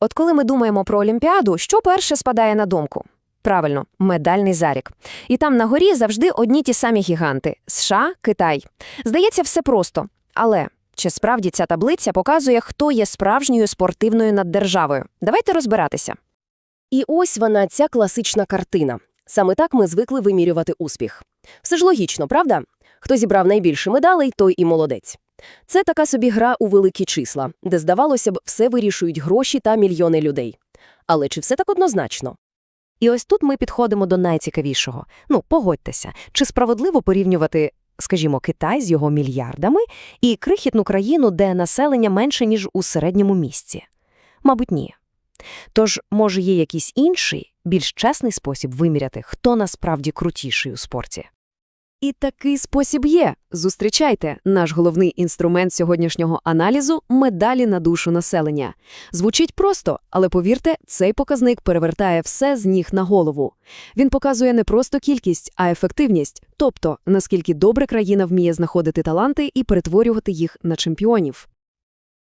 От коли ми думаємо про Олімпіаду, що перше спадає на думку? Правильно, медальний зарік. І там на горі завжди одні ті самі гіганти – США, Китай. Здається, все просто. Але чи справді ця таблиця показує, хто є справжньою спортивною наддержавою? Давайте розбиратися. І ось вона, ця класична картина. Саме так ми звикли вимірювати успіх. Все ж логічно, правда? Хто зібрав найбільше медалей, той і молодець. Це така собі гра у великі числа, де, здавалося б, все вирішують гроші та мільйони людей. Але чи все так однозначно? І ось тут ми підходимо до найцікавішого. Ну, погодьтеся, чи справедливо порівнювати, скажімо, Китай з його мільярдами і крихітну країну, де населення менше, ніж у середньому місці? Мабуть, ні. Тож, може, є якийсь інший, більш чесний спосіб виміряти, хто насправді крутіший у спорті? І такий спосіб є. Зустрічайте наш головний інструмент сьогоднішнього аналізу – медалі на душу населення. Звучить просто, але повірте, цей показник перевертає все з ніг на голову. Він показує не просто кількість, а ефективність, тобто наскільки добре країна вміє знаходити таланти і перетворювати їх на чемпіонів.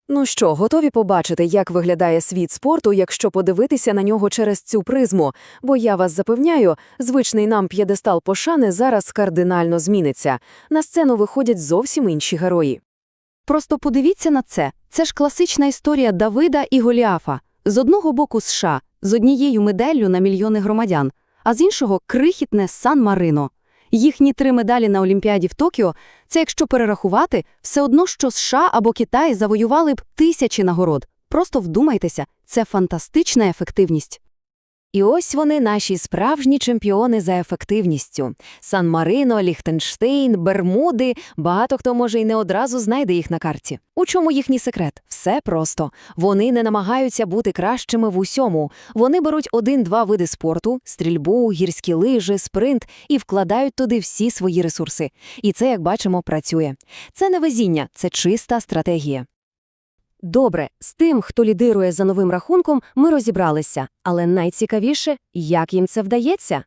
Ну що, готові побачити, як виглядає світ спорту, якщо подивитися на нього через цю призму? Бо я вас запевняю, звичний нам п'єдестал пошани зараз кардинально зміниться. На сцену виходять зовсім інші герої. Просто подивіться на це. Це ж класична історія Давида і Голіафа. З одного боку США, з однією медаллю на мільйони громадян, а з іншого – крихітне Сан-Марино. Їхні три медалі на Олімпіаді в Токіо – це, якщо перерахувати, все одно, що США або Китай завоювали б тисячі нагород. Просто вдумайтеся, це фантастична ефективність. І ось вони, наші справжні чемпіони за ефективністю. Сан-Марино, Ліхтенштейн, Бермуди. Багато хто, може, і не одразу знайде їх на карті. У чому їхній секрет? Все просто. Вони не намагаються бути кращими в усьому. Вони беруть один-два види спорту – стрільбу, гірські лижі, спринт – і вкладають туди всі свої ресурси. І це, як бачимо, працює. Це не везіння, це чиста стратегія. Добре, з тим, хто лідирує за новим рахунком, ми розібралися, але найцікавіше, як їм це вдається.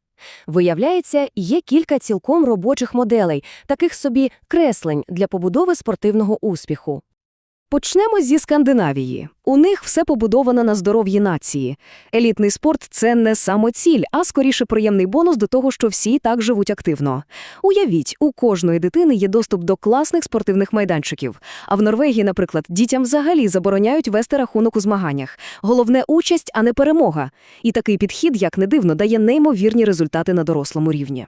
Виявляється, є кілька цілком робочих моделей, таких собі креслень для побудови спортивного успіху. Почнемо зі Скандинавії. У них все побудовано на здоров'ї нації. Елітний спорт – це не самоціль, а скоріше приємний бонус до того, що всі так живуть активно. Уявіть, у кожної дитини є доступ до класних спортивних майданчиків. А в Норвегії, наприклад, дітям взагалі забороняють вести рахунок у змаганнях. Головне – участь, а не перемога. І такий підхід, як не дивно, дає неймовірні результати на дорослому рівні.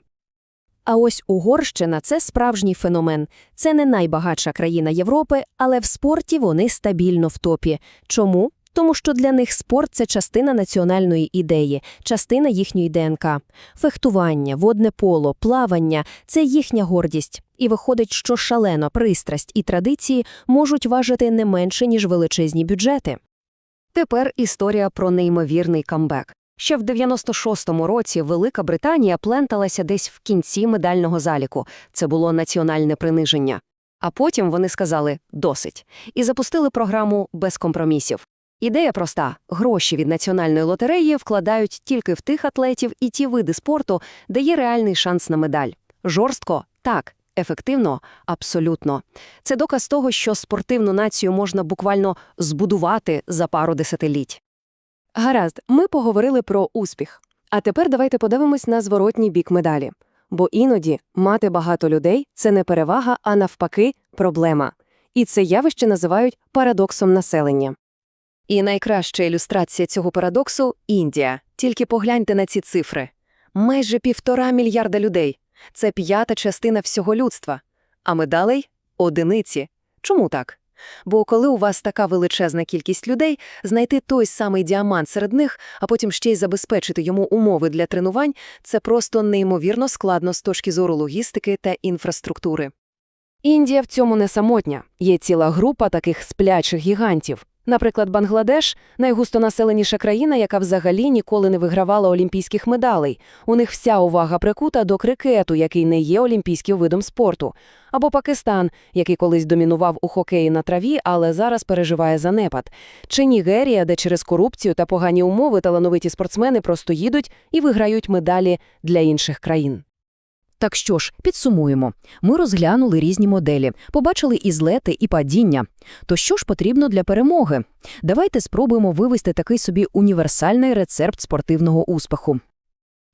А ось Угорщина – це справжній феномен. Це не найбагатша країна Європи, але в спорті вони стабільно в топі. Чому? Тому що для них спорт – це частина національної ідеї, частина їхньої ДНК. Фехтування, водне поло, плавання – це їхня гордість. І виходить, що шалено пристрасть і традиції можуть важити не менше, ніж величезні бюджети. Тепер історія про неймовірний камбек. Ще в 96-му році Велика Британія пленталася десь в кінці медального заліку. Це було національне приниження. А потім вони сказали «досить» і запустили програму «Без компромісів». Ідея проста – гроші від національної лотереї вкладають тільки в тих атлетів і ті види спорту, де є реальний шанс на медаль. Жорстко – так, ефективно – абсолютно. Це доказ того, що спортивну націю можна буквально збудувати за пару десятиліть. Гаразд, ми поговорили про успіх. А тепер давайте подивимось на зворотній бік медалі. Бо іноді мати багато людей це не перевага, а навпаки, проблема. І це явище називають парадоксом населення. І найкраща ілюстрація цього парадоксу Індія. Тільки погляньте на ці цифри. Майже півтора мільярда людей. Це п'ята частина всього людства. А медалей – одиниці. Чому так? Бо коли у вас така величезна кількість людей, знайти той самий діамант серед них, а потім ще й забезпечити йому умови для тренувань – це просто неймовірно складно з точки зору логістики та інфраструктури. Індія в цьому не самотня. Є ціла група таких сплячих гігантів. Наприклад, Бангладеш – найгустонаселеніша країна, яка взагалі ніколи не вигравала олімпійських медалей. У них вся увага прикута до крикету, який не є олімпійським видом спорту. Або Пакистан, який колись домінував у хокеї на траві, але зараз переживає занепад. Чи Нігерія, де через корупцію та погані умови талановиті спортсмени просто їдуть і виграють медалі для інших країн. Так що ж, підсумуємо. Ми розглянули різні моделі, побачили і злети, і падіння. То що ж потрібно для перемоги? Давайте спробуємо вивести такий собі універсальний рецепт спортивного успіху.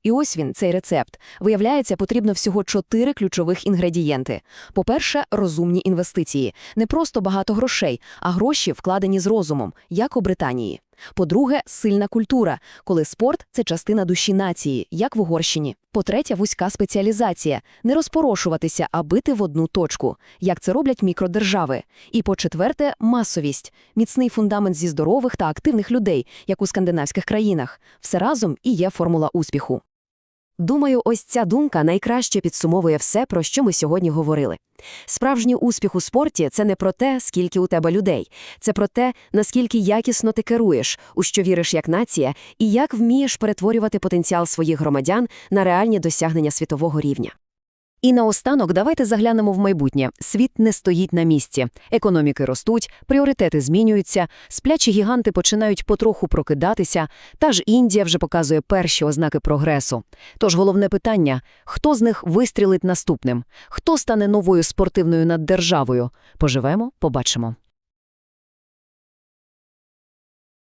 І ось він, цей рецепт. Виявляється, потрібно всього чотири ключових інгредієнти. По-перше, розумні інвестиції. Не просто багато грошей, а гроші вкладені з розумом, як у Британії. По-друге, сильна культура, коли спорт – це частина душі нації, як в Угорщині. По-третє, вузька спеціалізація. Не розпорошуватися, а бити в одну точку, як це роблять мікродержави. І по-четверте, масовість. Міцний фундамент зі здорових та активних людей, як у скандинавських країнах. Все разом і є формула успіху. Думаю, ось ця думка найкраще підсумовує все, про що ми сьогодні говорили. Справжній успіх у спорті – це не про те, скільки у тебе людей. Це про те, наскільки якісно ти керуєш, у що віриш як нація, і як вмієш перетворювати потенціал своїх громадян на реальні досягнення світового рівня. І наостанок давайте заглянемо в майбутнє. Світ не стоїть на місці. Економіки ростуть, пріоритети змінюються, сплячі гіганти починають потроху прокидатися, та ж Індія вже показує перші ознаки прогресу. Тож головне питання – хто з них вистрілить наступним? Хто стане новою спортивною наддержавою? Поживемо – побачимо.